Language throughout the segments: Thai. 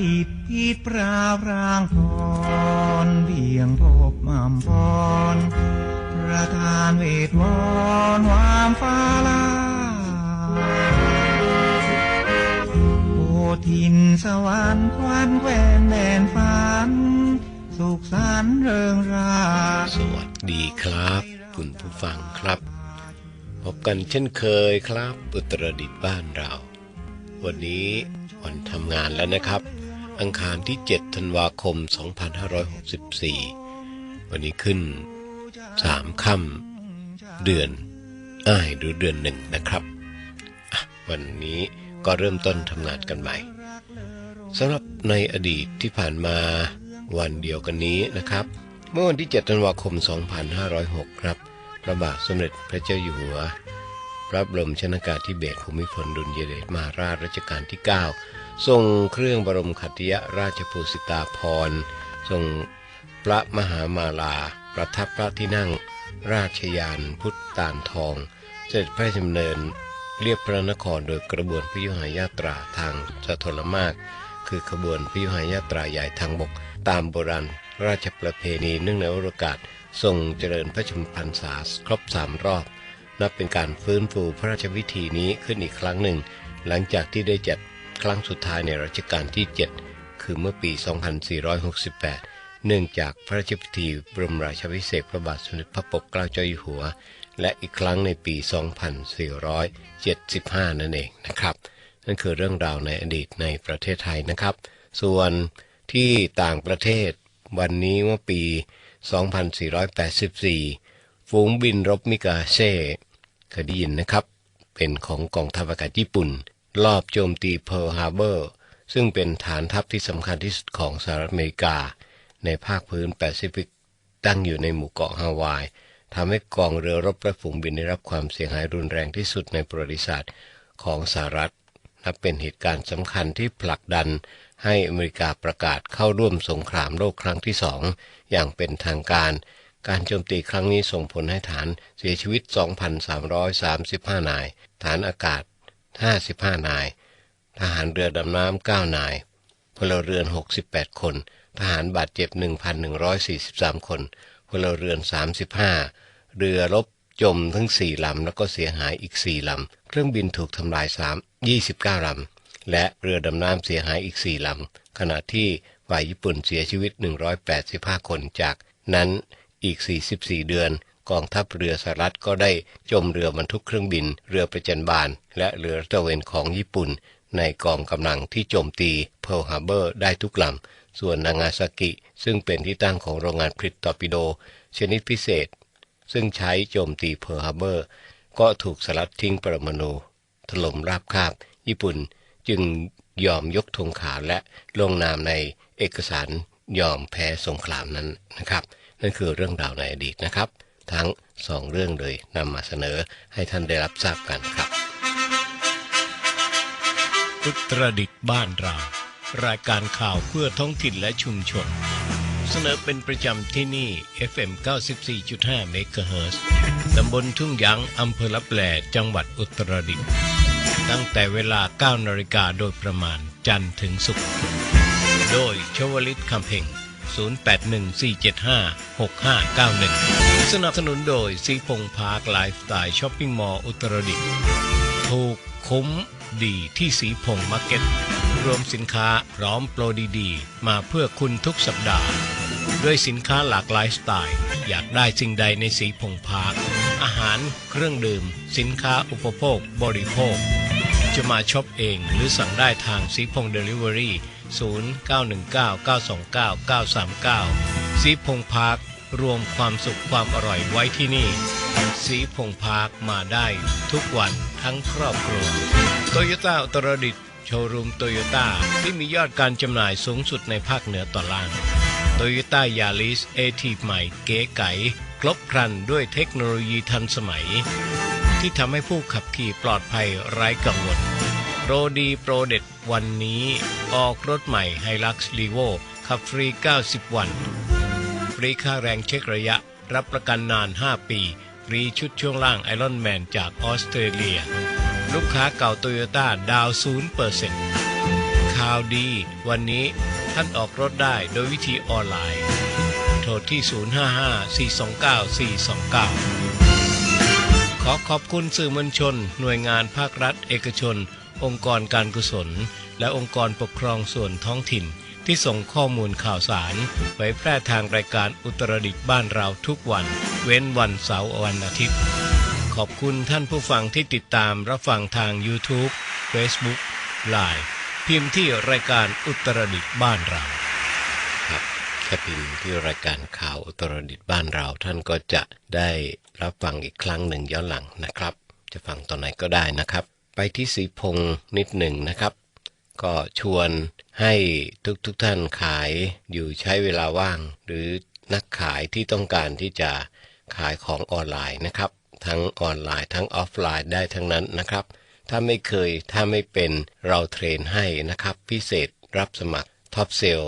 ดีตพีดปราบรางพรเพียงพบมามพรประธานเวทมนต์วามฟ้าลาโอทินสวรรค์ควันแควนแดนฝัน สุขสันเริงราสวัสดีครับ คุณผู้ฟังครับ พบกันเช่นเคยครับ อุตรดิตบ้านเรา วันนี้วันทำงานแล้วนะครับ อังคารที่ 7 ธันวาคม 2564 วันนี้ขึ้น 3 ค่ำเดือนอ้ายหรือเดือนหนึ่งนะครับ วันนี้ก็เริ่มต้นทำงานกันใหม่สำหรับในอดีตที่ผ่านมาวันเดียวกันนี้นะครับ เมื่อวันที่ 7 ธันวาคม 2506 ครับ พระบาทสมเด็จพระเจ้าอยู่หัว พระบรมชนากาธิเบศรภูมิพลดุลยเดชมหาราชรัชกาลที่ 9 ทรงเครื่องบรมขัติยราชภูสิตาภรทรงพระมหามาลา ประทับพระที่นั่ง ราชยานพุทธตานทอง เสด็จพระชดำเนินเรียบพระนครโดยกระบวนพยุหายาตราทางสะทนมาก คือขบวนพยุหายาตราใหญ่ทางบก ตามโบราณราชประเพณีเนื่องในโอกาสทรงเจริญพระชนมพรรษาครบสามรอบ นับเป็นการฟื้นฟูพระราชพิธีนี้ขึ้นอีกครั้งหนึ่ง หลังจากที่ได้จัด ครั้งสุดท้ายในรัชกาลที่ 7 คือเมื่อปี 2468 เนื่องจากพระราชพิธีบรมราชาภิเศษพระบาทสมเด็จพระปกเกล้าเจ้าอยู่หัว และอีกครั้งในปี 2475 นั่นเองนะครับ นั่นคือเรื่องราวในอดีตในประเทศไทยนะครับ ส่วนที่ต่างประเทศวันนี้เมื่อปี 2484 ฝูงบินรบมิกาเซ่เคยได้ยินนะครับ เป็นของกองทัพอากาศญี่ปุ่น รอบโจมตีเพิร์ลฮาร์เบอร์ ซึ่งเป็นฐานทัพที่สำคัญที่สุดของสหรัฐอเมริกา ในภาคพื้นแปซิฟิกตั้งอยู่ในหมู่เกาะฮาวายทำให้กองเรือรบและฝูงบินได้รับความเสียหายรุนแรงที่สุดในประวัติศาสตร์ของสหรัฐ นับเป็นเหตุการณ์สำคัญที่ผลักดันให้อเมริกาประกาศเข้าร่วมสงครามโลกครั้งที่สองอย่างเป็นทางการ การโจมตีครั้งนี้ส่งผลให้ฐานเสียชีวิต 2,335 นาย ฐานอากาศ 55 นาย ทหารเรือดำน้ำ9นาย พลเรือน 68 คน ทหารบาดเจ็บ 1,143 คน พลเรือน 35 เรือรบจมทั้ง 4 ลำ แล้วก็เสียหายอีก 4 ลำ เครื่องบินถูกทำลาย 3 29 ลำ และเรือดำน้ำเสียหายอีก 4 ลำ ขณะที่ฝ่ายญี่ปุ่นเสียชีวิต 185 คนจากนั้นอีก 44 เดือน กองทัพเรือสหรัฐก็ได้จมเรือบรรทุกเครื่องบิน เรือประจันบาน และเรือตะเวนของญี่ปุ่น ในกองกำลังที่โจมตีเพิร์ลฮาร์เบอร์ได้ทุกลำ ส่วนนางาซากิ ซึ่งเป็นที่ตั้งของโรงงานผลิตตอร์ปิโด ชนิดพิเศษ ซึ่งใช้โจมตีเพิร์ลฮาร์เบอร์ ก็ถูกสลัดทิ้งปรมาณูถล่มราบคาบ ญี่ปุ่นจึงยอมยกธงขาวและลงนามในเอกสารยอมแพ้สงครามนั้นนะครับ นั่นคือเรื่องราวในอดีตนะครับ ทั้งสองเรื่องเลยนำมาเสนอให้ท่านได้รับทราบกันครับอุตรดิตบ้านเรา รายการข่าวเพื่อท้องถิ่นและชุมชน เสนอเป็นประจำที่นี่ FM 94.5เมกะเฮิรตซ์ตำบลทุ่งยางอำเภอลับแลจังหวัดอุตรดิตถ์ตั้งแต่เวลา 9นาฬิกาโดยประมาณจันทร์ถึงศุกร์โดยชวลิตคำเพ่ง 0814756591 สนับสนุนโดยซีพงพาร์คไลฟ์สไตล์ช้อปปิ้งมอลล์อุตรดิตถ์ถูกคุ้มดีที่สีพงมาร์เก็ต รวมสินค้าพร้อมโปรดีๆ มาเพื่อคุณทุกสัปดาห์ ด้วยสินค้าหลากหลายสไตล์ อยากได้สิ่งใดในสีพงพาร์คอาหารเครื่องดื่ม สินค้าอุปโภค บริโภค จะมาช็อปเองหรือสั่งได้ทางสีพงเดลิเวอรี่ 0919929939 สีพงพาร์ครวมความสุขความอร่อยไว้ที่นี่ สีพงพาร์คมาได้ทุกวันทั้งครอบครัวโตโยต้าอุตรดิตโชว์รูมโตโยต้าที่มียอดการจำหน่ายสูงสุดในภาคเหนือตอนล่างโตโยต้ายาริสเอทีใหม่เก๋ไก๋ครบครันด้วยเทคโนโลยีทันสมัย ที่ทำให้ผู้ขับขี่ปลอดภัยไร้กังวล โปรดีโปรเด็ดวันนี้ ออกรถใหม่ไฮลักซ์ลีโวขับฟรี 90 วัน ฟรีค่าแรงเช็คระยะ รับประกันนาน 5 ปีฟรีชุดช่วงล่างไอรอนแมนจากออสเตรเลีย ลูกค้าเก่าโตโยต้าดาว0%ขข่าวดี วันนี้ท่านออกรถได้โดยวิธีออนไลน์ โทรที่ 055-429-429 ขอขอบคุณสื่อมวลชน หน่วยงานภาครัฐ เอกชน องค์กรการกุศล และองค์กรปกครองส่วนท้องถิ่น ที่ส่งข้อมูลข่าวสารไว้แพร่ทางรายการอุตรดิตบ้านเราทุกวัน เว้นวันเสาร์วันอาทิตย์ ขอบคุณท่านผู้ฟังที่ติดตามรับฟังทาง YouTube Facebook Line พิมพ์ที่รายการอุตรดิตบ้านเราครับแค่พิมพ์ที่รายการข่าวอุตรดิตบ้านเรา ท่านก็จะได้รับฟังอีกครั้งหนึ่งย้อนหลังนะครับ จะฟังตอนไหนก็ได้นะครับ ไปที่สีพงนิดหนึ่งนะครับ ก็ชวนให้ทุกทุกท่านขายอยู่ใช้เวลาว่าง หรือนักขายที่ต้องการที่จะขายของออนไลน์นะครับ ทั้งออนไลน์ทั้งออฟไลน์ได้ทั้งนั้นนะครับ ถ้าไม่เคยถ้าไม่เป็นเราเทรนให้นะครับ พิเศษรับสมัครท็อปเซล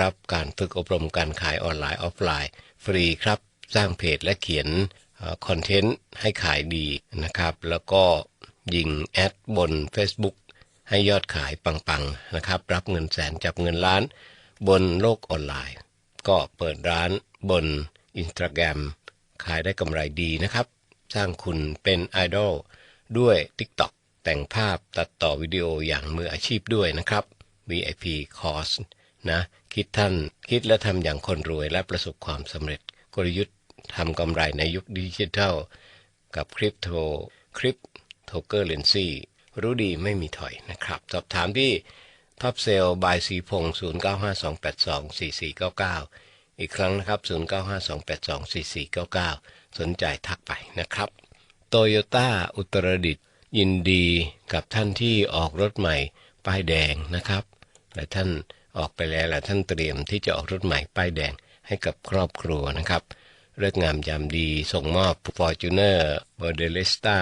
รับการฝึกอบรมการขายออนไลน์ออฟไลน์ ฟรีครับ สร้างเพจและเขียนคอนเทนต์ให้ขายดีนะครับ แล้วก็ ยิงแอดบน Facebook ให้ยอดขายปังๆนะครับ รับเงินแสนจับเงินล้าน บนโลกออนไลน์ ก็เปิดร้านบน Instagram ขายได้กำไรดีนะครับ สร้างคุณเป็นไอดอลด้วย TikTok แต่งภาพตัดต่อวิดีโออย่างมืออาชีพด้วยนะครับ VIP Course นะคิดท่านคิดและทำอย่างคนรวยและประสบความสำเร็จกลยุทธ์ทำกำไรในยุคดิจิทัล กับคริปโตคริป โทเกอร์เลนซีรู้ดีไม่มีถอยนะครับ สอบถามที่ท็อปเซลบายสีพง0952824499 อีกครั้งนะครับ 0952824499 สนใจทักไปนะครับโตโยต้าอุตรดิตยินดีกับท่านที่ออกรถใหม่ป้ายแดงนะครับและท่านออกไปแล้วและท่านเตรียมที่จะออกรถใหม่ป้ายแดงให้กับครอบครัวนะครับเลิกงามยามดีส่งมอบ Fortuner m o d e l i s t a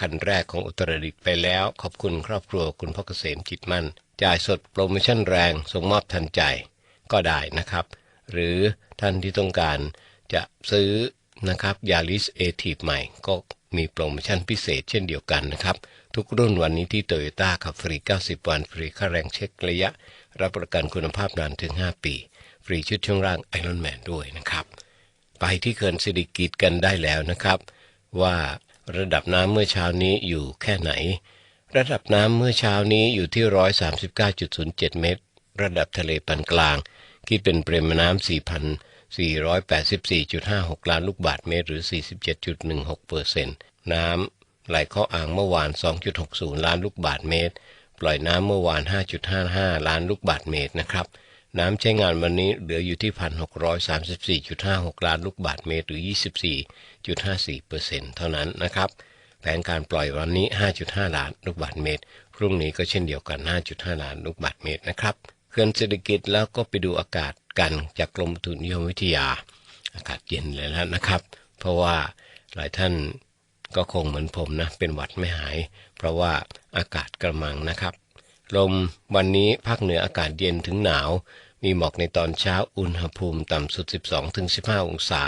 คันแรกของอุตรดิตไปแล้ว ขอบคุณครอบครัวคุณพ่อเกษมจิตมั่น จ่ายสดโปรโมชั่นแรงส่งมอบทันใจก็ได้นะครับ หรือท่านที่ต้องการจะซื้อนะครับยาริสเอทีฟใหม่ ก็มีโปรโมชั่นพิเศษเช่นเดียวกันนะครับ ทุกรุ่นวันนี้ที่โตโยต้าขับฟรี 90 วัน ฟรีค่าแรงเช็คระยะ รับประกันคุณภาพนานถึง 5 ปี ฟรีชุดช่วงล่างไอรอนแมนด้วยนะครับ ไปที่เขื่อนสิริกิตกันได้แล้วนะครับ ว่า ระดับน้ำเมื่อเช้านี้อยู่แค่ไหน ระดับน้ำเมื่อเช้านี้อยู่ที่ 139.07 เมตร ระดับทะเลปานกลาง คิดเป็นปริมาณน้ำ4,484.56 ล้านลูกบาศก์เมตร หรือ 47.16เปอร์เซ็นต์น้ำไหลเข้าอ่างเมื่อวาน 2.60 ล้านลูกบาศก์เมตร ปล่อยน้ำเมื่อวาน 5.55 ล้านลูกบาศก์เมตรนะครับ น้ำใช้งานวันนี้เหลืออยู่ที่ 1,634.56 ล้านลูกบาศก์เมตรหรือ 24.54เปอร์เซนต์เท่านั้นนะครับ แผนการปล่อยวันนี้ 5.5 ล้านลูกบาศก์เมตร พรุ่งนี้ก็เช่นเดียวกัน 5.5 ล้านลูกบาศก์เมตรนะครับเขื่อนเศรษฐกิจแล้วก็ไปดูอากาศกันจากกรมอุตุนิยมวิทยา อากาศเย็นเลยแล้วนะครับ เพราะว่าหลายท่านก็คงเหมือนผมนะเป็นหวัดไม่หาย เพราะว่าอากาศกระมังนะครับ ลมวันนี้ภาคเหนืออากาศเย็นถึงหนาว มีหมอกในตอนเช้าอุณหภูมิต่ำสุด 12-15 องศา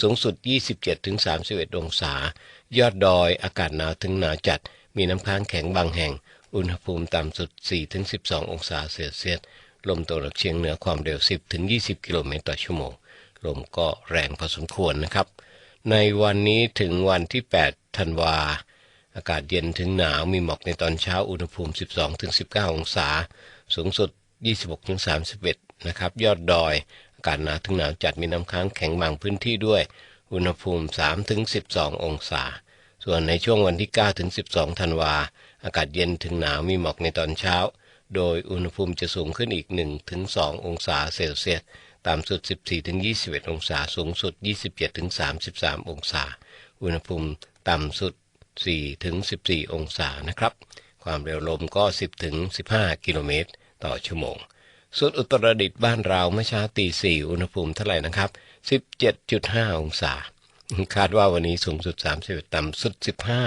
สูงสุด 27-31 องศา ยอดดอยอากาศหนาวถึงหนาวจัด มีน้ำค้างแข็งบางแห่ง อุณหภูมิต่ำสุด 4-12 องศาเซลเซียส ลมตะวันออกเฉียงเหนือความเร็ว 10-20 กิโลเมตรต่อชั่วโมง ลมก็แรงพอสมควรนะครับ ในวันนี้ถึงวันที่ 8 ธันวา อากาศเย็นถึงหนาวมีหมอกในตอนเช้าอุณหภูมิ 12-19 องศา สูงสุด 26-31 นะครับ ยอดดอย อากาศหนาวถึงหนาวจัดมีน้ำค้างแข็งบางพื้นที่ด้วย อุณหภูมิ 3-12 องศา ส่วนในช่วงวันที่ 9-12 ธันวา อากาศเย็นถึงหนาวมีหมอกในตอนเช้า โดยอุณหภูมิจะสูงขึ้นอีก 1-2 องศาเซลเซียสต่ำสุด 14-21 องศา สูงสุด 27-33 องศา อุณหภูมิต่ำสุด 4-14 องศานะครับ ความเร็วลมก็ 10-15 กิโลเมตร ต่อชั่วโมง ส่วนอุตรดิตถ์บ้านเราเมื่อเช้าตีสี่อุณหภูมิเท่าไหร่นะครับ 17.5 องศา คาดว่าวันนี้สูงสุด 31 ต่ำสุด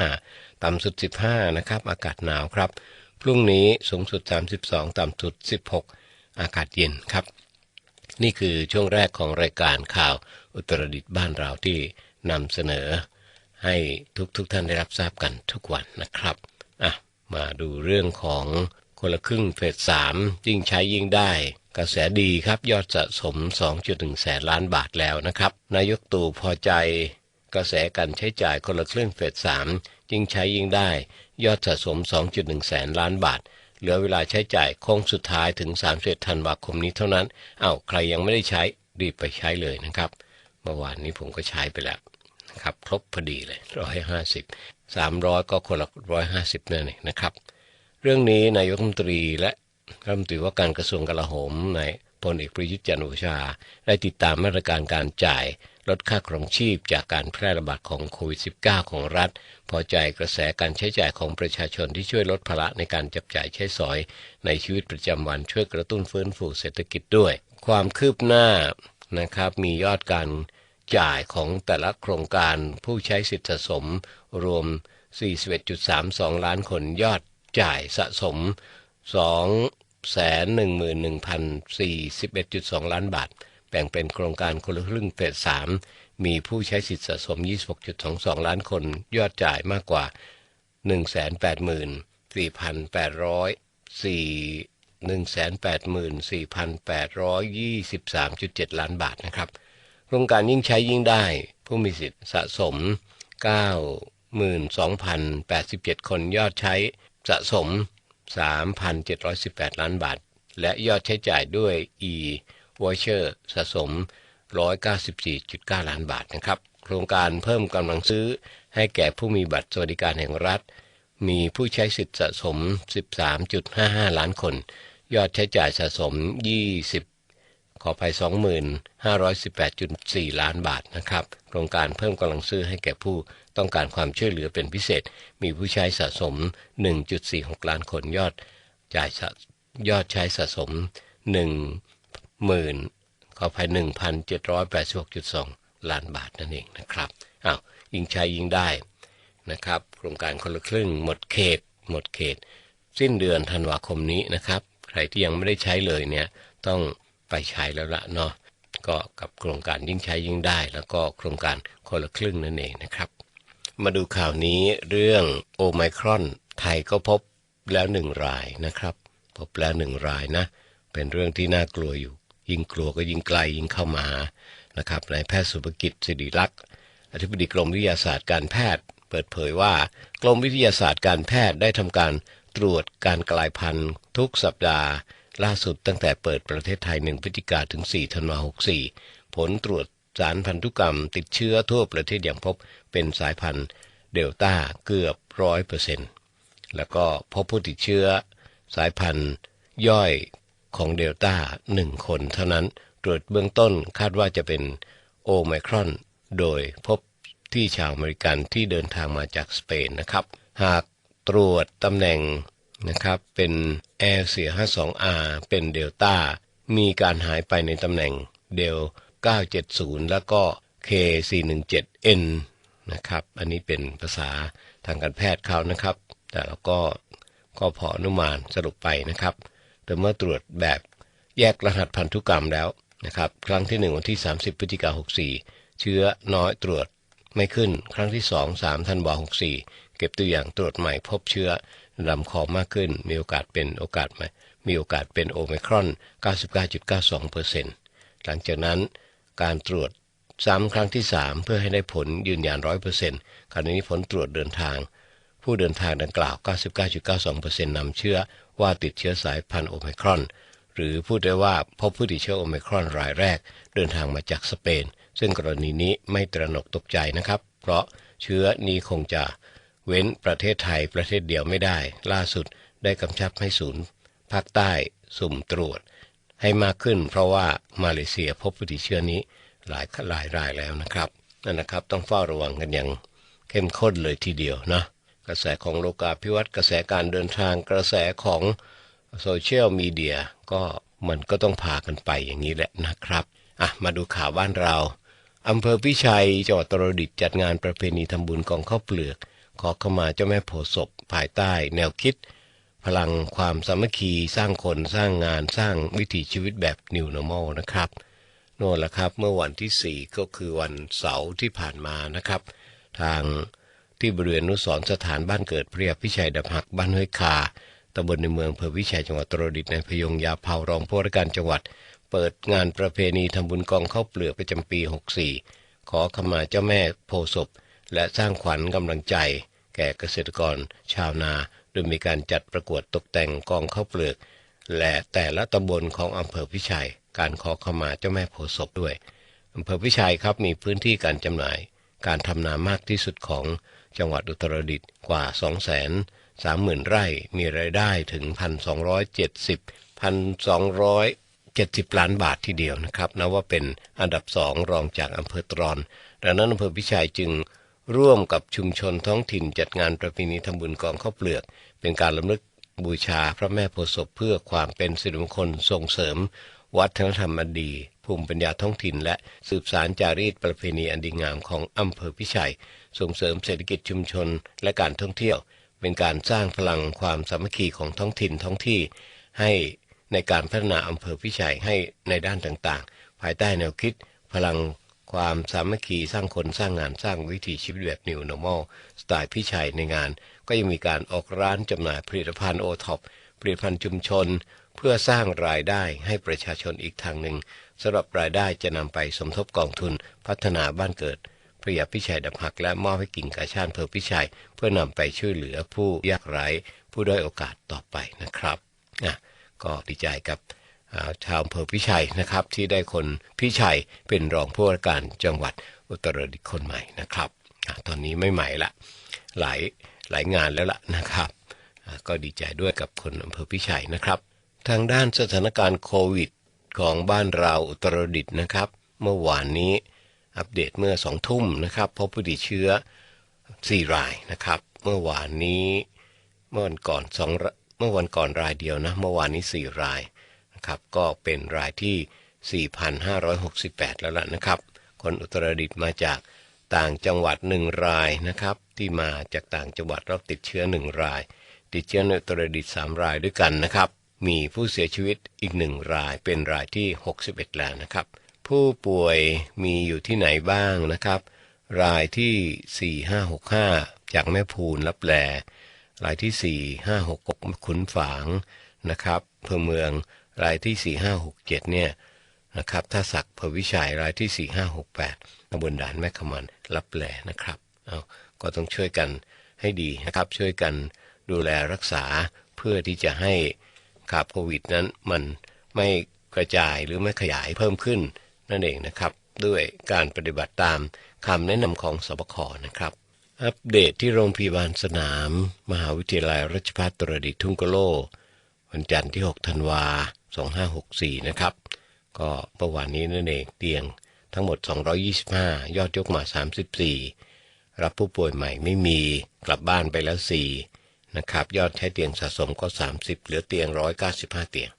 15 ต่ำสุด 15 นะครับ อากาศหนาวครับ พรุ่งนี้สูงสุด 32 ต่ำสุด 16 อากาศเย็นครับ นี่คือช่วงแรกของรายการข่าวอุตรดิตถ์บ้านเราที่นำเสนอ ให้ทุกๆทท่านได้รับทราบกันทุกวันนะครับอะมาดูเรื่องของคนละครึ่งเฟสสามยิ่งใช้ยิ่งได้ กระแสดีครับยอดสะสม 2.1 แสนล้านบาทแล้วนะครับ นายกตู่พอใจ กระแสการใช้จ่ายคนละครึ่งเฟสสามยิ่งใช้ยิ่งได้ ยอดสะสม 2.1 แสนล้านบาท เหลือเวลาใช้จ่ายโค้งสุดท้ายถึง31ธันวาคมนี้เท่านั้นอา้าวใครยังไม่ได้ใช้รีบไปใช้เลยนะครับ เมื่อวานนี้ผมก็ใช้ไปแล้ว นะครับครบพอดีเลยร้อยห้าสิบสามร้อยก็คนละร้อยห้าสิบนั่นเองนะครับ เรื่องนี้นายกรัฐมนตรีและรัฐมนตรีว่าการกระทรวงกลาโหมนายพลเอกประยุทธ์จันทร์โอชา ได้ติดตามมาตรการการจ่ายลดค่าครองชีพจากการแพร่ระบาดของโควิด -19 ของรัฐ พอใจกระแสการใช้จ่ายของประชาชนที่ช่วยลดภาระในการจับจ่ายใช้สอย ในชีวิตประจำวันช่วยกระตุ้นฟื้นฟูเศรษฐกิจด้วย ความคืบหน้านะครับมียอดการ จ่ายของแต่ละโครงการผู้ใช้สิทธิสะสม รวม 41.32 ล้านคนยอดจ่ายสะสม 211,041.2 ล้านบาท แบ่งเป็นโครงการคนละครึ่งเฟส3มีผู้ใช้สิทธิสะสม 26.22 ล้านคนยอดจ่ายมากกว่า 184,823.7 ล้านบาทนะครับ โครงการยิ่งใช้ยิ่งได้ ผู้มีสิทธิ์สะสม 92,087 คนยอดใช้สะสม 3,718 ล้านบาท และยอดใช้จ่ายด้วย e-voucher สะสม 194.9 ล้านบาทนะครับ โครงการเพิ่มกำลังซื้อให้แก่ผู้มีบัตรสวัสดิการแห่งรัฐ มีผู้ใช้สิทธิ์สะสม 13.55 ล้านคน ยอดใช้จ่ายสะสม 20 อไป2518.4 ล้านบาทนะครับ โครงการเพิ่มกำลังซื้อให้แก่ผู้ต้องการความช่วยเหลือเป็นพิเศษ มีผู้ใช้สะสม 1.46 ล้านคนยอดจ่ายยอดใช้สะสม 1 0,000ขอไป1,786.2 ล้านบาทนั่นเองนะครับอ้าวยิงใช้ยิงได้นะครับ โครงการคนละครึ่งหมดเขต หมดเขต สิ้นเดือนธันวาคมนี้นะครับ ใครที่ยังไม่ได้ใช้เลยเนี่ยต้อง ใช้แล้วละเนาะก็กับโครงการยิ่งใช้ยิ่งได้ แล้วก็โครงการคนละครึ่งนั่นเองนะครับ มาดูข่าวนี้เรื่องโอไมครอน ไทยก็พบแล้วหนึ่งรายนะครับ พบแล้วหนึ่งรายนะ เป็นเรื่องที่น่ากลัวอยู่ ยิ่งกลัวก็ยิ่งไกลยิ่งเข้ามานะครับนายแพทย์สุภกิจสิริลักษณ์อธิบดีกรมวิทยาศาสตร์การแพทย์ เปิดเผยว่ากรมวิทยาศาสตร์การแพทย์ได้ทำการตรวจการกลายพันธุ์ทุกสัปดาห์ ล่าสุดตั้งแต่เปิดประเทศไทย 1 พฤศจิกาถึง 4 ธันวาคม 64 ผลตรวจสารพันธุกรรมติดเชื้อทั่วประเทศอย่างพบเป็นสายพันธุ์เดลต้าเกือบร้อยเปอร์เซ็นต์แล้วก็พบผู้ติดเชื้อสายพันธุ์ย่อยของเดลต้าหนึ่งคนเท่านั้น ตรวจเบื้องต้นคาดว่าจะเป็นโอไมครอน โดยพบที่ชาวอเมริกันที่เดินทางมาจากสเปนนะครับ หากตรวจตำแหน่ง นะครับเป็น Air 4 5 2 R เป็นเดลต้ามีการหายไปในตำแหน่งเดล970 แล้วก็ K 4 1 7 N นะครับอันนี้เป็นภาษาทางการแพทย์เขานะครับ แต่เราก็ก็พออนุมานสรุปไปนะครับ แต่เมื่อตรวจแบบแยกรหัสพันธุกรรมแล้วนะครับ ครั้งที่ 1 วันที่ 30พฤศจิกา64 เชื้อน้อยตรวจไม่ขึ้น ครั้งที่ 2 3ธันวา64 เก็บตัวอย่างตรวจใหม่พบเชื้อ ลำคอมากขึ้น มีโอกาสเป็นโอกาสไหมมีโอกาสเป็นโอไมครอน 99.92%หลังจากนั้นการตรวจซ้ำครั้งที่ 3 เพื่อให้ได้ผลยืนยัน 100%คราวนี้ผลตรวจเดินทาง ผู้เดินทางดังกล่าว 99.92%นำเชื้อว่าติดเชื้อสายพันธุ์โอไมครอน หรือพูดได้ว่าพบผู้ติดเชื้อโอไมครอนรายแรก เดินทางมาจากสเปน ซึ่งกรณีนี้ไม่ตระหนกตกใจนะครับ เพราะเชื้อนี้คงจะ เว้นประเทศไทยประเทศเดียวไม่ได้ ล่าสุดได้กำชับให้ศูนย์ภาคใต้สุ่มตรวจ ให้มากขึ้น เพราะว่ามาเลเซียพบผู้ติดเชื้อนี้หลายหลายรายแล้วนะครับนั่นนะครับ ต้องเฝ้าระวังกันอย่างเข้มข้นเลยทีเดียวนะกระแสของโลกาภิวัตน์กระแสการเดินทางกระแสของโซเชียลมีเดียก็มันก็ต้องพากันไปอย่างนี้แหละนะครับอะมาดูข่าวบ้านเราอำเภอพิชัยจังหวัดตรดิตจัดงานประเพณีทำบุญกองข้าวเปลือก ขอเข้ามาเจ้าแม่โพศพภายใต้แนวคิด พลังความสามัคคีสร้างคนสร้างงานสร้างวิถีชีวิตแบบ New Normal นะครับโน่นละครับเมื่อวันที่ 4 ก็คือวันเสาร์ที่ผ่านมานะครับ ทางที่บริเวณนุสรสถานบ้านเกิดพระยาพิชัยดับหักบ้านห้วยคาตำบลในเมืองเภอวิชัยจังหวัดตรดิตถ์ในพยงยาเผารองผู้ว่าราชการจังหวัด เปิดงานประเพณีทำบุญกองข้าวเปลือกประจำปี 64 ขอขมาเจ้าแม่โพศพ และสร้างขวัญกำลังใจ แก่เกษตรกร ชาวนา โดยมีการจัดประกวดตกแต่งกองข้าวเปลือก และแต่ละตำบลของอำเภอพิชัย การขอขมาเจ้าแม่โพศพด้วยอำเภอพิชัยครับมีพื้นที่การจำหน่าย การทำนามากที่สุดของจังหวัดอุตรดิตถ์กว่า 2 3 0 0 0 0 ไร่ มีรายได้ถึง 1,270 1,270 ล้านบาททีเดียวนะครับ นับว่าเป็นอันดับสองรองจากอำเภอตรอน ดังนั้นอำเภอพิชัยจึง ร่วมกับชุมชนท้องถิ่นจัดงานประเพณีทำบุญกองข้าวเปลือก เป็นการลำลึกบูชาพระแม่โพธิ์ศพเพื่อความเป็นสิริมงคลส่งเสริม วัฒนธรรมอันดี ภูมิปัญญาท้องถิ่น และสืบสารจารีตประเพณีอันดีงามของอำเภอพิชัย ส่งเสริมเศรษฐกิจชุมชนและการท่องเที่ยว เป็นการสร้างพลังความสามัคคีของท้องถิ่นท้องที่ ให้ในการพัฒนาอำเภอพิชัยให้ในด้านต่างๆ ภายใต้แนวคิด พลัง ความสามัคคีสร้างคนสร้างงานสร้างวิถีชีวิตแบบ New Normal สไตล์พิชัยในงาน ก็ยังมีการออกร้านจำหน่ายผลิตภัณฑ์โอท็อปผลิตภัณฑ์ชุมชน เพื่อสร้างรายได้ให้ประชาชนอีกทางหนึ่งสำหรับรายได้จะนำไปสมทบกองทุนพัฒนาบ้านเกิดพระยาพิชัยดับหักและมอบให้กิ่งกาชาติเภอพิชัย เพื่อนำไปช่วยเหลือผู้ยากไร้ผู้ด้อยโอกาสต่อไปนะครับอะก็ดีใจกับ ชาวอำเภอพิชัยนะครับ ที่ได้คนพิชัยเป็นรองผู้ว่าการจังหวัดอุตรดิตถ์คนใหม่นะครับ ตอนนี้ไม่ใหม่ละหลายหลายงานแล้วล่ะนะครับ ก็ดีใจด้วยกับคนอำเภอพิชัยนะครับ ทางด้านสถานการณ์โควิดของบ้านเราอุตรดิตถ์นะครับ เมื่อวานนี้อัปเดตเมื่อสองทุ่มนะครับพบผู้ติดเชื้อ 4 รายนะครับ เมื่อวานนี้ เมื่อวันก่อนสองเมื่อวันก่อนรายเดียวนะ เมื่อวานนี้ 4 ราย นะครับ ก็เป็นรายที่ 4,568 แล้วล่ะนะครับ คนอุตรดิตถ์มาจากต่างจังหวัด 1 รายนะครับ ที่มาจากต่างจังหวัดเราติดเชื้อ 1 ราย ติดเชื้อในอุตรดิตถ์3รายด้วยกันนะครับ มีผู้เสียชีวิตอีกหนึ่งรายเป็นรายที่ 61 แล้วนะครับ ผู้ป่วยมีอยู่ที่ไหนบ้างนะครับ รายที่ 4565 จากแม่พูนรับแลรายที่ 4566ขุนฝางนะครับอำเภอเมือง รายที่4567เนี่ยนะครับท่าศักดิ์พวิชัยรายที่4568ตำบลด่านแม่ขมันรับแลนะครับเอาก็ต้องช่วยกันให้ดีนะครับช่วยกันดูแลรักษาเพื่อที่จะให้ขาบโควิดนั้นมันไม่กระจายหรือไม่ขยายเพิ่มขึ้นนั่นเองนะครับ ด้วยการปฏิบัติตามคำแนะนำของสบคนะครับ อัปเดตที่โรงพยาบาลสนาม มหาวิทยาลัยราชภัฏตรดิตทุ่งกะโลวันจันทร์ที่ 6 ธันวา 2564 นะครับ ก็เมื่อวานนี้นั่นเองเตียงทั้งหมด 225 ยอดยกมา 34 รับผู้ป่วยใหม่ไม่มีกลับบ้านไปแล้ว 4 นะครับ ยอดใช้เตียงสะสมก็ 30 เหลือเตียง 195 เตียง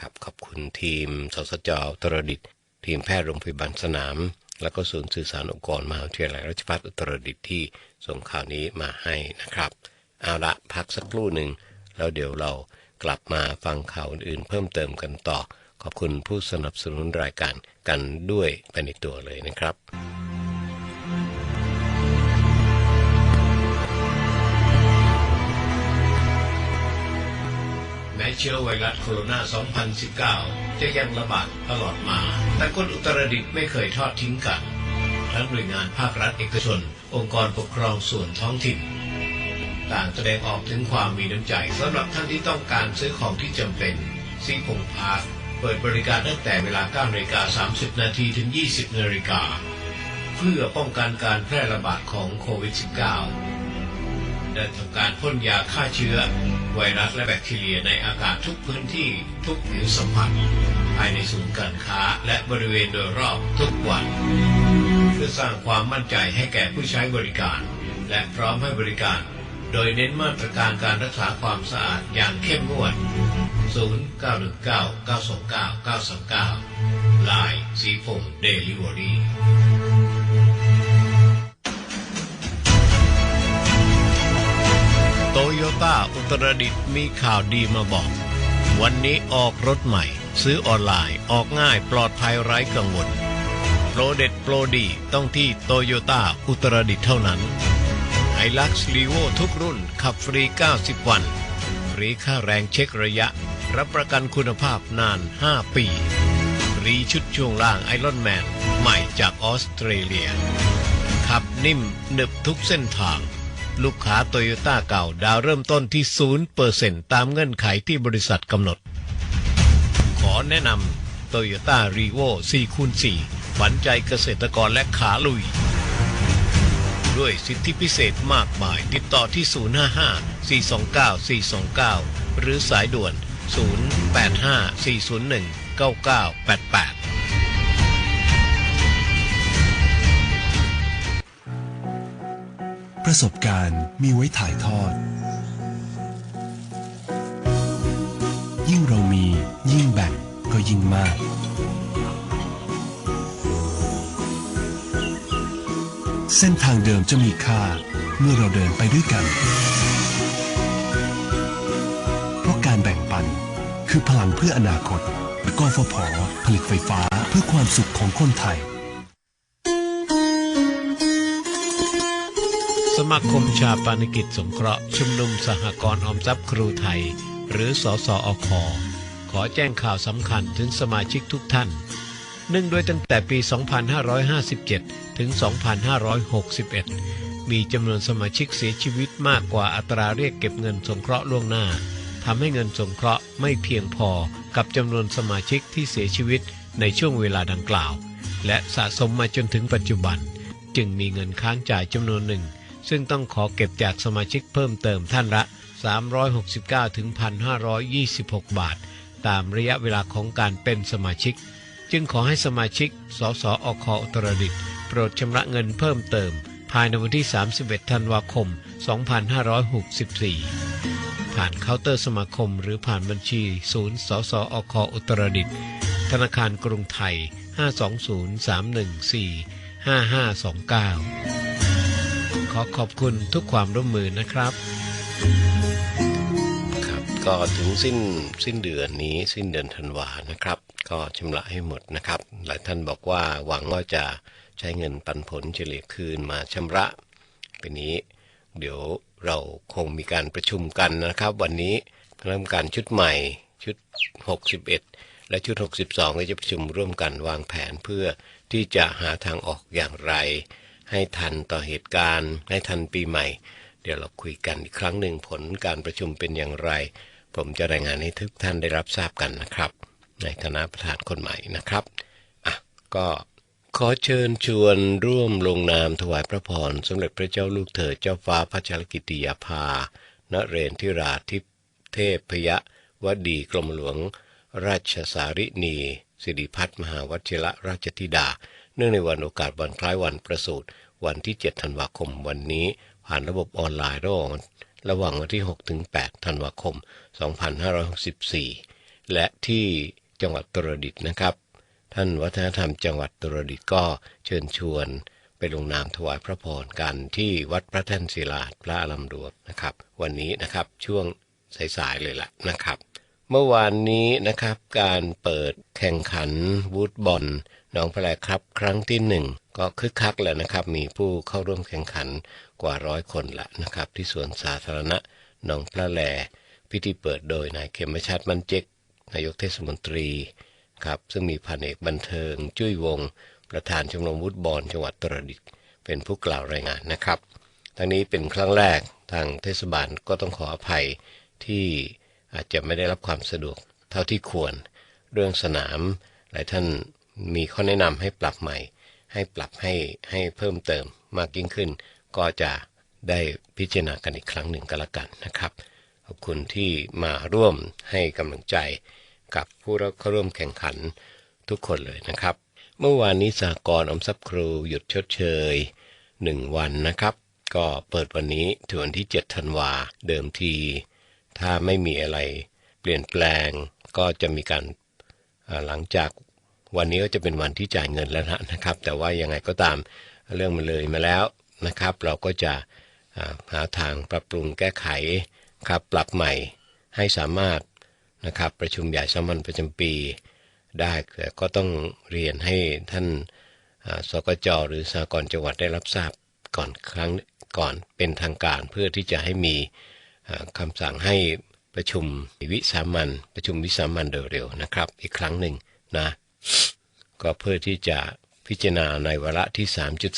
ครับ ขอบคุณทีมสสจตรดิตถ์ทีมแพทย์โรงพยาบาลสนาม แล้วก็ศูนย์สื่อสารองค์กรมหาวิทยาลัยราชภัฏอุตรดิตถ์ที่ส่งข่าวนี้มาให้นะครับ เอาละพักสักครู่หนึ่งแล้วเดี๋ยวเรา กลับมาฟังข่าวอื่นๆเพิ่มเติมกันต่อ ขอบคุณผู้สนับสนุนรายการกันด้วยไปในตัวเลยนะครับแม้เชื้อไวรัสโคโรนา 2019 จะยังระบาดตลอดมา แต่คนอุตรดิตถ์ไม่เคยทอดทิ้งกัน ทั้งหน่วยงานภาครัฐเอกชน องค์กรปกครองส่วนท้องถิ่น ต่างแสดงออกถึงความมีน้ำใจสำหรับท่านที่ต้องการซื้อของที่จำเป็นซีพงพาร์คเปิดบริการตั้งแต่เวลา9นาฬิกา30 นาทีถึง 20 นาฬิกา เพื่อป้องกันการแพร่ระบาดของโควิด -19 ได้ทำการพ่นยาฆ่าเชื้อ ไวรัสและแบคทีเรียในอากาศทุกพื้นที่ทุกผิวสัมผัสภายในศูนย์การค้าและบริเวณโดยรอบทุกวัน เพื่อสร้างความมั่นใจให้แก่ผู้ใช้บริการ และพร้อมให้บริการ โดยเน้นมาตรการการรักษาความสะอาดอย่างเข้มงวด 0919 929 939 ลายสีฟงเดลิเวอรี่โตโยต้าอุตรดิตถ์มีข่าวดีมาบอก วันนี้ออกรถใหม่ ซื้อออนไลน์ออกง่ายปลอดภัยไร้กังวล โปรเด็ดโปรดีต้องที่โตโยต้าอุตรดิตถ์เท่านั้น ไฮลักซ์ลีโวทุกรุ่นขับฟรี 90 วัน ฟรีค่าแรงเช็คระยะ รับประกันคุณภาพนาน 5 ปี ฟรีชุดช่วงล่างไอรอนแมนใหม่จากออสเตรเลีย ขับนิ่มหนึบทุกเส้นทาง ลูกค้าโตโยต้าเก่าดาวเริ่มต้นที่ 0%ตามเงื่อนไขที่บริษัทกำหนด ขอแนะนำโตโยต้ารีโว4คูณ4ขวัญใจเกษตรกรและขาลุย ด้วยสิทธิพิเศษมากมาย ติดต่อที่ 055 429 429 หรือสายด่วน 085 401 9988ประสบการณ์มีไว้ถ่ายทอด ยิ่งเรามียิ่งแบ่งก็ยิ่งมาก เส้นทางเดิมจะมีค่าเมื่อเราเดินไปด้วยกัน เพราะการแบ่งปันคือพลังเพื่ออนาคตกฟผผลิตไฟฟ้าเพื่อความสุขของคนไทย สมาคมชาปนกิจสงเคราะห์ชุมนุมสหกรณ์ออมทรัพย์ครูไทย หรือสสอคขอแจ้งข่าวสำคัญถึงสมาชิกทุกท่าน เนื่องด้วยตั้งแต่ปี 2557 ถึง 2561 มีจำนวนสมาชิกเสียชีวิตมากกว่าอัตราเรียกเก็บเงินสงเคราะห์ล่วงหน้าทำให้เงินสงเคราะห์ไม่เพียงพอกับจำนวนสมาชิกที่เสียชีวิตในช่วงเวลาดังกล่าว และสะสมมาจนถึงปัจจุบัน จึงมีเงินค้างจ่ายจำนวนหนึ่ง ซึ่งต้องขอเก็บจากสมาชิกเพิ่มเติมท่านละ 369 ถึง 1,526 บาท ตามระยะเวลาของการเป็นสมาชิก จึงขอให้สมาชิก สสอคอุตรดิตถ์โปรดชำระเงินเพิ่มเติม ภายในวันที่ 31 ธันวาคม 2564 ผ่านเคาน์เตอร์สมาคม หรือผ่านบัญชี ศูนย์สสอคอุตรดิตถ์ธนาคารกรุงไทย 520-314-5529 ขอขอบคุณทุกความร่วมมือนะครับครับก็ถึงสิ้นสิ้นเดือนนี้สิ้นเดือนธันวานะครับ ก็ชำระให้หมดนะครับ หลายท่านบอกว่าหวังว่าจะใช้เงินปันผลเฉลี่ยคืนมาชำระปีนี้ เดี๋ยวเราคงมีการประชุมกันนะครับ วันนี้คณะกรรมการชุดใหม่ชุด 61 และชุด 62 ก็จะประชุมร่วมกันวางแผนเพื่อที่จะหาทางออกอย่างไร ให้ทันต่อเหตุการณ์ ให้ทันปีใหม่ เดี๋ยวเราคุยกันอีกครั้งหนึ่งผลการประชุมเป็นอย่างไร ผมจะรายงานให้ทุกท่านได้รับทราบกันนะครับ ในฐานะประธานคนใหม่นะครับอะก็ขอเชิญชวนร่วมลงนามถวายพระพรสมเด็จพระเจ้าลูกเธอเจ้าฟ้าพระชรกิติยาภานเรนทิราธิเทพพยวดีกรมหลวง ราชสารินีสิริพัฒมหาวชิระราชธิดา เนื่องในวันโอกาสวันคล้ายวันประสูติวันที่ 7 ธันวาคมวันนี้ ผ่านระบบออนไลน์ระหว่างระหว่างวันที่ 6 ถึง 8 ธันวาคม 2564 และที่ จังหวัดตรดิตนะครับ ท่านวัฒนธรรมจังหวัดตรดิตก็เชิญชวนไปลงนามถวายพระพรกันที่วัดพระแท่นศิลาพระอารามหลวงนะครับ วันนี้นะครับช่วงสายๆเลยล่ะนะครับ เมื่อวานนี้นะครับการเปิดแข่งขันวูดบอลหนองแพรครับ ครั้งที่หนึ่งก็คึกคักแล้วนะครับ มีผู้เข้าร่วมแข่งขันกว่าร้อยคนละนะครับ ที่สวนสาธารณะหนองพระแลพิธีเปิดโดยนายเขมชาติมันเจก นายกเทศมนตรีครับซึ่งมีพันเอกบันเทิง จุ้ยวง ประธานชมรมวุฒบอลจังหวัดตรดิตเป็นผู้กล่าวรายงานนะครับทั้งนี้เป็นครั้งแรกทางเทศบาลก็ต้องขออภัยที่อาจจะไม่ได้รับความสะดวกเท่าที่ควร เรื่องสนามหลายท่านมีข้อแนะนำให้ปรับใหม่ ให้ปรับให้ให้เพิ่มเติมมากยิ่งขึ้น ก็จะได้พิจารณากันอีกครั้งหนึ่งก็แล้วกันนะครับ ขอบคุณที่มาร่วมให้กำลังใจ กับผู้เข้าร่วมแข่งขันทุกคนเลยนะครับ เมื่อวานนี้สากรอมทรัพย์ครูหยุดชดเชย 1 วันนะครับ ก็เปิดวันนี้ถึงวันที่ 7 ธันวาเดิมที ถ้าไม่มีอะไรเปลี่ยนแปลงก็จะมีการหลังจากวันนี้ก็จะเป็นวันที่จ่ายเงินแล้วนะครับ แต่ว่ายังไงก็ตามเรื่องมันเลยมาแล้วนะครับ เราก็จะหาทางปรับปรุงแก้ไขครับปรับใหม่ให้สามารถ นะครับประชุมใหญ่สามัญประจำปีได้แต่ก็ต้องเรียนให้ท่านสกจหรือสากลจังหวัดได้รับทราบก่อนครั้งก่อนเป็นทางการเพื่อที่จะให้มีอ่าคำสั่งให้ประชุมวิสามันประชุมวิสามันโดยเร็วนะครับ อีกครั้งหนึ่งนะก็เพื่อที่จะพิจารณาในวาระที่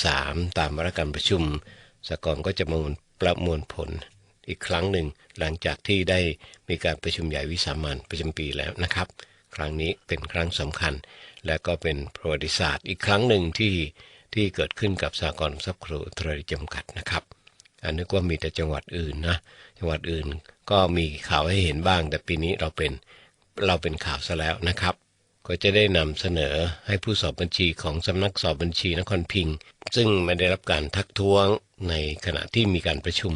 3.3 ตามวาระการประชุมสกรก็จะมาประมวลผล อีกครั้งหนึ่ง หลังจากที่ได้มีการประชุมใหญ่วิสามันประจำปีแล้วนะครับ ครั้งนี้เป็นครั้งสำคัญ และก็เป็นประวัติศาสตร์ อีกครั้งหนึ่งที่ที่เกิดขึ้นกับสากลทรัพย์ครูตรีจำกัดนะครับอันนึกว่ามีแต่จังหวัดอื่นนะจังหวัดอื่นก็มีข่าวให้เห็นบ้าง แต่ปีนี้เราเป็นเราเป็นข่าวซะแล้วนะครับ ก็จะได้นำเสนอให้ผู้สอบบัญชีของสำนักสอบบัญชีนครพิงซึ่งไม่ได้รับการทักท้วงในขณะที่มีการประชุม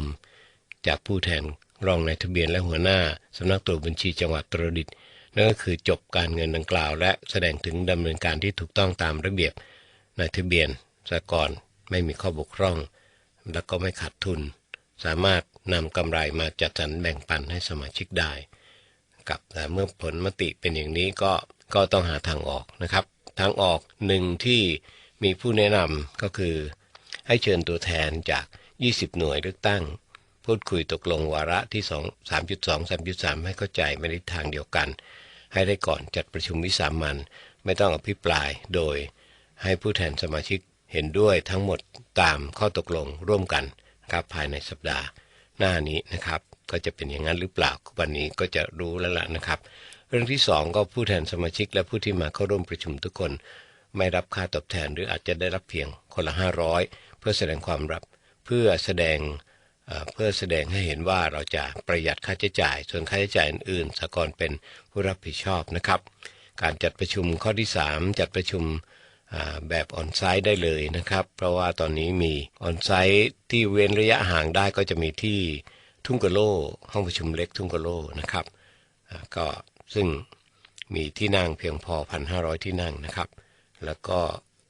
จากผู้แทนรองนายทะเบียนและหัวหน้าสำนักตรวจบัญชีจังหวัดตรดิตนั่นก็คือจบการเงินดังกล่าว และแสดงถึงดำเนินการที่ถูกต้องตามระเบียบนายทะเบียนสหกรณ์ไม่มีข้อบกพร่อง และก็ไม่ขาดทุน สามารถนำกำไรมาจัดสรรแบ่งปันให้สมาชิกได้ กับแต่เมื่อผลมติเป็นอย่างนี้ก็ก็ต้องหาทางออกนะครับ ทางออกหนึ่งที่มีผู้แนะนำก็คือ ให้เชิญตัวแทนจาก 20 หน่วยเลือกตั้ง พูดคุยตกลงวาระที่ 2 3.2 3.3 ให้เข้าใจไม่ได้ทางเดียวกัน ให้ได้ก่อนจัดประชุมวิสามันไม่ต้องอภิปรายโดย ให้ผู้แทนสมาชิกเห็นด้วยทั้งหมดตามข้อตกลงร่วมกันครับภายในสัปดาห์หน้านี้นะครับ ก็จะเป็นอย่างนั้นหรือเปล่าวันนี้ก็จะรู้แล้วล่ะนะครับ เรื่องที่สองก็ผู้แทนสมาชิกและผู้ที่มาเข้าร่วมประชุมทุกคน ไม่รับค่าตอบแทนหรืออาจจะได้รับเพียงคนละ 500 เพื่อแสดงความรับ เพื่อแสดง เพื่อแสดงให้เห็นว่าเราจะประหยัดค่าใช้จ่าย ส่วนค่าใช้จ่ายอื่นๆสกรเป็นผู้รับผิดชอบนะครับ การจัดประชุมข้อที่ 3 จัดประชุมแบบออนไซต์ได้เลยนะครับ เพราะว่าตอนนี้มีออนไซต์ที่เว้นระยะห่างได้ก็จะมีที่ทุ่งกะโลห้องประชุมเล็กทุ่งกะโลนะครับก็ซึ่งมีที่นั่งเพียงพอ 1,500 ที่นั่งนะครับ แล้วก็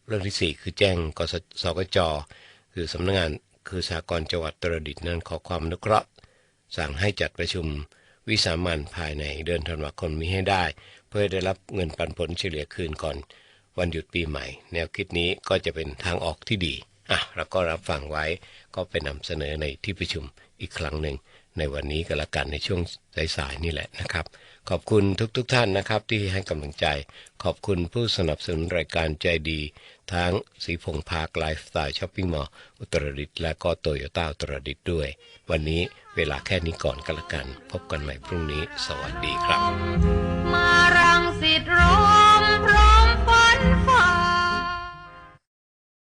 เรื่องที่ 4 คือแจ้งกสกจคือสำนักงาน คือสากลจังหวัดตรดิตถ์นั้นขอความนุเคราะห์ สั่งให้จัดประชุมวิสามันภายในเดือนธันวาคมนี้ให้ได้ เพื่อได้รับเงินปันผลเฉลี่ยคืนก่อนวันหยุดปีใหม่ แนวคิดนี้ก็จะเป็นทางออกที่ดีอะเราก็รับฟังไว้ก็ไปนำเสนอในที่ประชุมอีกครั้งหนึ่ง ในวันนี้ก็แล้วกันในช่วงสายๆนี่แหละนะครับ ขอบคุณทุกๆทท่านนะครับที่ให้กำลังใจ ขอบคุณผู้สนับสนุนรายการใจดี ทั้งสีพงพาคไลฟ์สไตล์ช้อปปิ้งมอลล์อุตรดิตและก็โตโยต้าอุตรดิตด้วย วันนี้เวลาแค่นี้ก่อนก็แล้วกัน พบกันใหม่พรุ่งนี้ สวัสดีครับ มารังสิตรอ